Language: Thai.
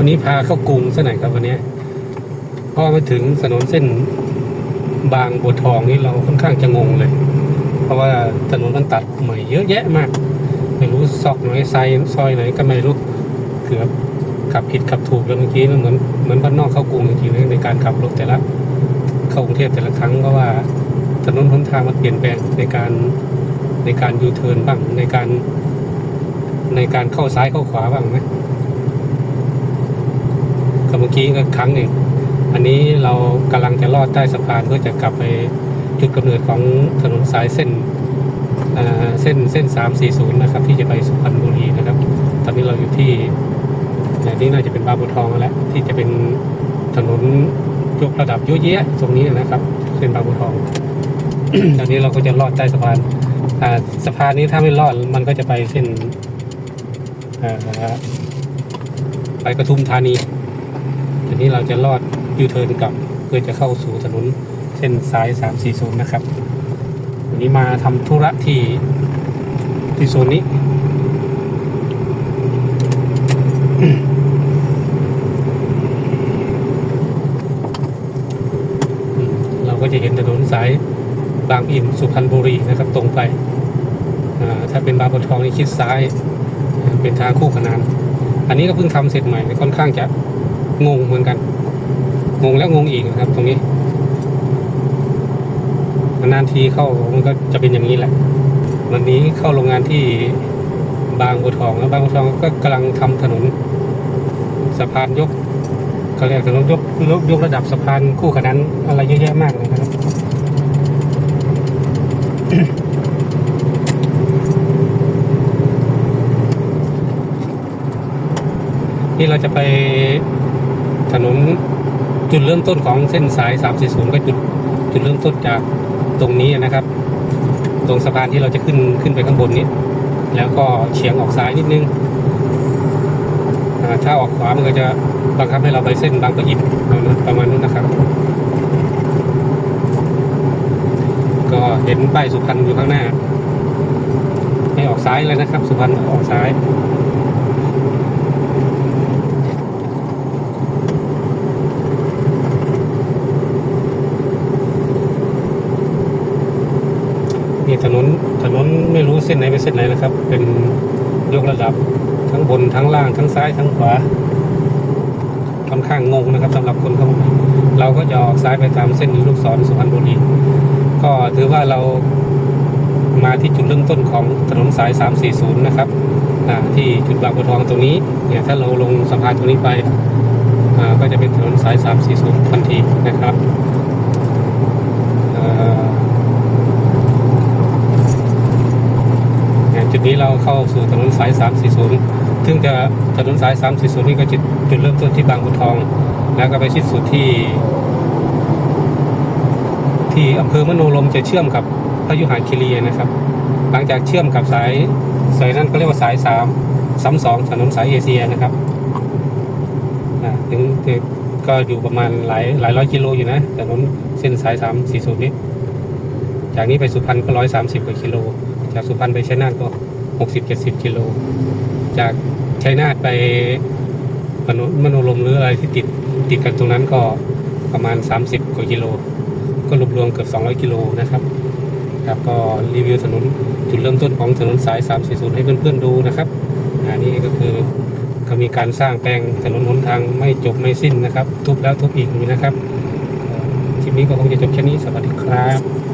วันนี้พาเข้ากรุงซะหน่อยครับวันนี้พอมาถึงถนนเส้นบางบัวทองนี่เราค่อนข้างจะงงเลย เพราะว่าถนนมันตัดใหม่เยอะแยะมาก ไม่รู้ซอกไหนไซซอยไหนก็ไม่รู้เกือบขับผิดขับถูกแล้วเมื่อกี้เหมือนเหมือนบ้านนอกเข้ากรุงจริงๆในการขับรถแต่ละ เข้ากรุงเทพแต่ละครั้งเพราะว่าถนนหนทางมันเปลี่ยนแปลงในการในการยูเทิร์นบ้างในการ ในการเข้าซ้ายเข้าขวาบ้างไหม เมื่อกี้ก็ครั้งหนึ่งอันนี้เรากำลังจะลอดใต้สะพานเพื่อจะกลับไปจุดกำเนิดของถนนสายเส้นเส้นเส้นสามสี่ศูนย์นะครับ ที่จะไปสุพรรณบุรีนะครับ ตอนนี้เราอยู่ที่แต่นี่น่าจะเป็นบางบัวทองแล้วที่จะเป็นถนนยกระดับเยอะแยะตรงนี้นะครับเส้นบางบัวทองตอนนี้เราก็จะลอดใต้สะพานอ่สะพานนี้ถ้าไม่ลอดมันก็จะไปเส้นอ่าไปปทุมธานี ทีนี้เราจะลอดยูเทิร์นกลับ เพื่อจะเข้าสู่ถนนเส้นสาย 340 นะครับ วันนี้มาทำธุระที่ที่โซนนี้เราก็จะเห็นถนนสายบางปะอินสุพรรณบุรีนะครับตรงไป ถ้าเป็นบางบัวทองนี่ชิดซ้าย เป็นทางคู่ขนาน อันนี้ก็เพิ่งทำเสร็จใหม่ค่อนข้างจะ งงเหมือนกัน งงแล้วงงอีกนะครับ ตรงนี้นานทีเข้ามันก็จะเป็นอย่างนี้แหละ วันนี้เข้าโรงงานที่บางบัวทองแล้วบางบัวทองก็กำลังทำถนนสะพานยกเขาเรียกถนนยกยกยกระดับสะพานคู่ขนานอะไรเยอะแยะมากเลยนะครับนี่เราจะไป ถนนจุดเริ่มต้นของเส้นสาย 340 ก็จุดจุดเริ่มต้นจากตรงนี้นะครับ ตรงสะพานที่เราจะขึ้นขึ้นไปข้างบนนี้ แล้วก็เฉียงออกซ้ายนิดนึงถ้าออกขวามันก็จะบังคับให้เราไปเส้นบางปะอินประมาณนู้นนะครับ ก็เห็นป้ายสุพรรณอยู่ข้างหน้าให้ออกซ้ายเลยนะครับ สุพรรณออกซ้าย นี่ถนนถนนไม่รู้เส้นไหนเป็นเส้นไหนนะครับ เป็นยกระดับทั้งบนทั้งล่างทั้งซ้ายทั้งขวาค่อนข้างงงนะครับสำหรับคนเข้ามาเราก็จะออกซ้ายไปตามเส้นลูกศรสุพรรณบุรีก็ถือว่าเรามาที่จุดเริ่มต้นของถนนสาย 340 นะครับที่จุดบางบัวทองตรงนี้เนี่ยถ้าเราลงสะพานตรงนี้ไปก็จะเป็นถนนสาย 340 ทันทีนะครับอ่า เนี่ย จุดนี้เราเข้าสู่ถนนสาย 340 ซึ่งจะถนนสาย 340 นี่ก็จุดจุดเริ่มต้นที่บางบัวทอง แล้วก็ไปชิดสุดที่ ที่อำเภอมโนรมจะเชื่อมกับพยุหคีรีนะครับ หลังจากเชื่อมกับสายสายนั้นก็เรียกว่าสาย 3 32ถนนสายเอเชียนะครับถึงก็อยู่ประมาณหลายหลายร้อยกิโลอยู่นะถนนเส้นสาย 340 นี้ จากนี้ไปสุพรรณก็ร้อยสามสิบกว่ากิโล จากสุพรรณไปชัยนาทก็หกสิบเจ็ดสิบกิโล จากชัยนาทไปมโนมโนรมหรืออะไรที่ติดติดกันตรงนั้นก็ประมาณสามสิบกว่ากิโล ก็รวมรวมๆเกือบสองร้อยกิโลนะครับครับก็รีวิวถนนจุดเริ่มต้นของถนนสาย 340 ให้เพื่อนๆดูนะครับอันนี้ก็คือก็มีการสร้างแปลงถนนหนทางไม่จบไม่สิ้นนะครับ ทุบแล้วทุบอีกนะครับคลิปนี้ก็คงจะจบแค่นี้สวัสดีครับ